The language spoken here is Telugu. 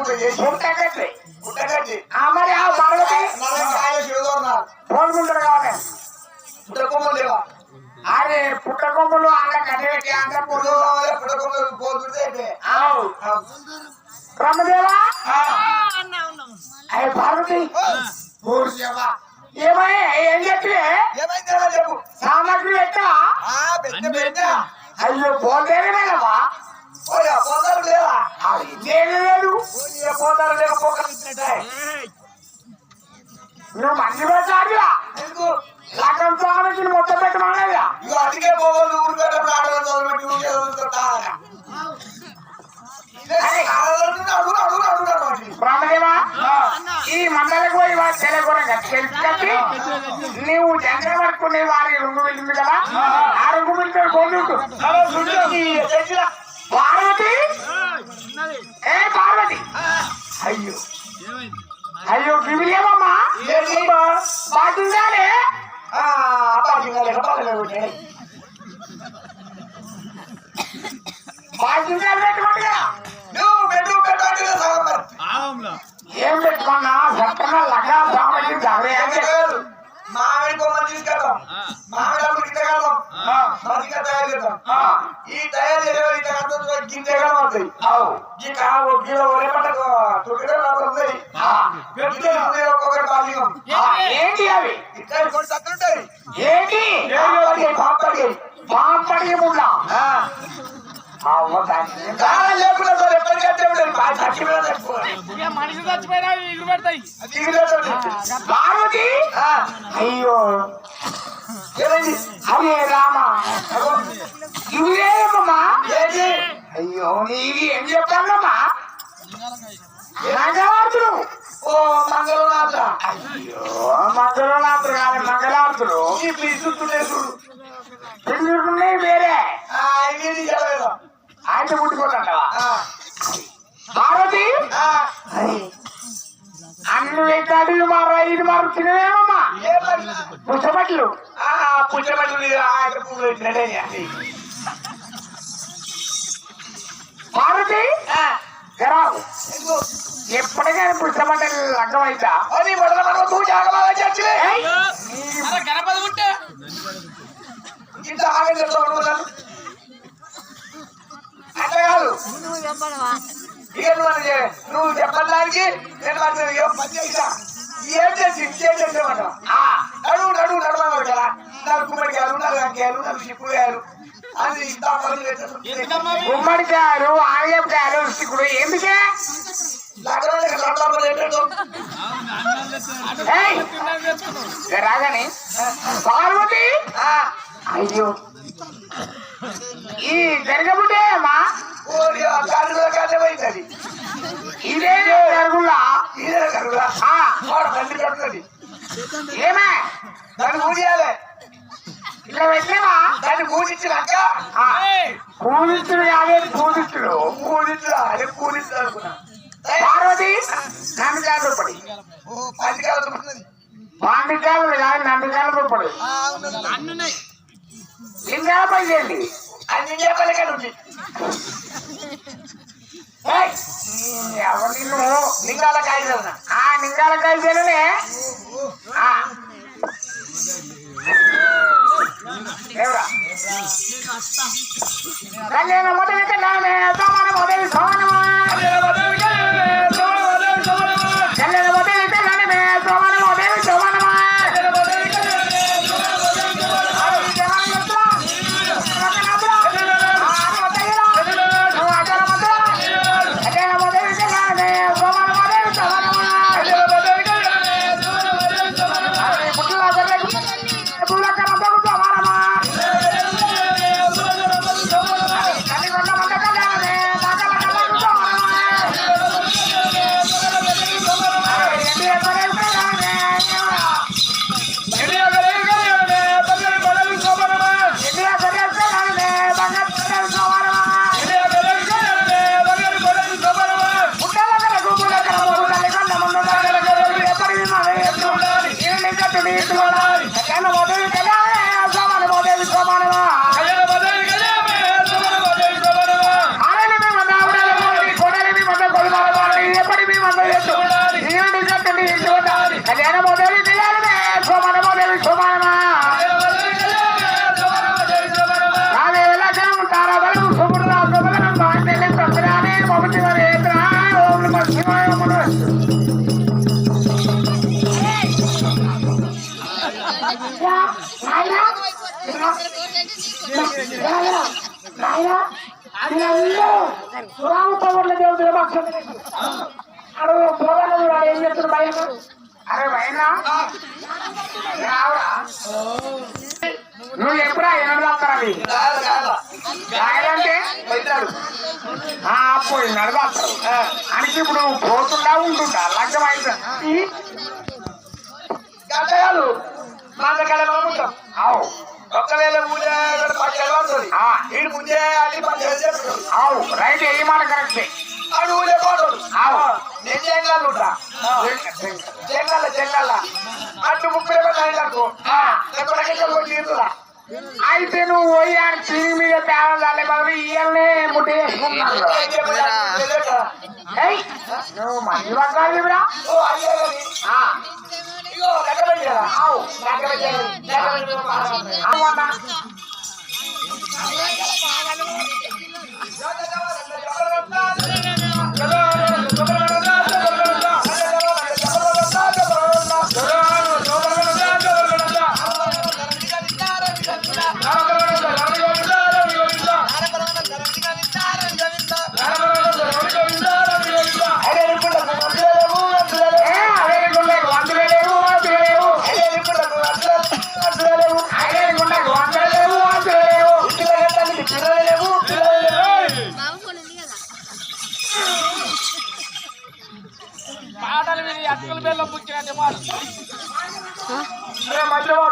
గుట్ట చేసి పుట్టకట్టే గుట్టగట్టి ఆ మరి ఆ నల్లకాయ శివదోన్నారు పోల్కుంటారు కావాలి పుట్టకొమ్మ లేవా అరే పుట్టకొమ్మలు అన్న కట్టబెట్టి అంత పొడు పుట్టకొమ్మ పోతుంటే. బ్రహ్మదేవా? ఆ. అయ్య పార్వతి. ఏమయ్య ఏం చెప్పి. సామాగ్రి పెద్ద పెద్ద అయ్యో ఓయా పోతారు లేవా? అది లేదు పోతారు లేక నువ్వు మంచి పెట్టాడిరా ఎందుకు? లగ్గం మొత్తం పెట్టమన్నదిరా ఇక అందుకే పోవాలి ఊరు పెట్టప్పుడు ఆడవాళ్ళు చదువుపెట్టి ఊరికే చదువుతుంటా అడుగు అడుగు అడుగు అడుగు బ్రహ్మదేవా ఈ మండలకు పోయి వారి తెలగొరంగా తెలిసి కట్టి నువ్వు జంగ పట్టుకునే వారికి రుంగు వెళ్ళింది కదా ఆ. రుంగు వెళ్ళిన కోలుకు పార్వతి ఏ? తొమ్మిది నాలుగు ఒక్కొక్కటి బాధ్యం ఏంటి అవి? ఏంటి? పాపడి పాపడి పెడతాయి. పార్వతి? అయ్యో. హరే రామ. ఇవేమమ్మా ఏంటి? అయ్యో నీవి ఏం చెప్పానమ్మా మంగళార్తులు ఓ మంగళనాథ అయ్యో మంగళనాథులు కాదు మంగళార్తులు ఈ పిలుస్తుండే చూడు. వేరే. ఇది ఆయన పుట్టుకోదంటవా అరే అన్ను ఎక్కడి మారు ఐదు మారు తినవేమమ్మా ఏమన్నా? పుచ్చబట్లు. ఆ, పుచ్చబట్టు ఆయన పువ్వులు. పార్వతి? ఎప్పటికైనా పుచ్చబట్టలు లగ్గమైందా అది మొదల మనం నువ్వు జాగ్రత్తగా చచ్చిలే గణపతి ఉంటే. ఇంత కాదు. ఇక నువ్వు నువ్వు చెప్పడానికి నేను మాత్రం ఏం పని చేసా ఏం చేసి ఇంకేం చేసేవాడు ఆ, నడువు నడువు నడవాలి కదా నాకు గుమ్మడికాయలు చిక్కుడుకాయలు అది? గుమ్మడికాయలు ఆలయకాయలు సిక్కుడు ఎందుకే రాగానే? పార్వతి! అయ్యో! ఈ జరగబుట్టే అమ్మా ఇదే జరుగులా. ఇదే కడుతుంది ఏమే? దాన్ని పూజేయాలి ఇట్లా పెట్టేవా దాన్ని పూజించినాక! పూజిస్తుడు కాదే పూజిస్తుడు పూజించరా? అదే పూజించు అనుకున్నా. పార్వతి నందికాయలు పడి. ఓ పది కాలం ఉన్నది. పాండికాయలు కాదు నందికాయలు పడి. లింగాల పై చేయండి. అన్ని చెప్పలేక ఉంది. ఏయ్! ఎవరు నిన్ను? లింగాల కాయలు ఆ లింగాల కాయలనే ¡Ebra! ¡Ebra! ¡Ebra! ¡Ebra! ¡Ebra! ¡Ebra! ¡Ebra! ¡Ebra! సురామపవర్ల దేవుడు అడుగు ఏం భయం అరే భయనా నువ్వు ఎప్పుడా ఎన్నడు దాస్తారవి రాయాలంటే ఆ పోయి నడదాస్తారు అని ఇప్పుడు నువ్వు పోతుండా ఉంటుండా లగ్గం అయితే మా దగ్గర మందకాడ మనం ఉంటాం. అవు ఒక్కవేళ ముందే పది కలవడుతుంది ఆ. ముందే అన్ని పని చేసి చెప్తాడు అవు రైట్ ఏ మాట కరెక్టే? ఆడు ఊళ్ళో పోతాడు. అవు నేను చెంగాలు ఉంటా. చెంగాల చెంగాల అటు ముప్పై రూపాయలు ఎప్పటికైనా అయితే నువ్వు పోయి ఆడ తిరిగి మీద తేవాలి మరి ఇయ్యలనే ముట్టి నువ్వు మంచి వర్గాలు ఓ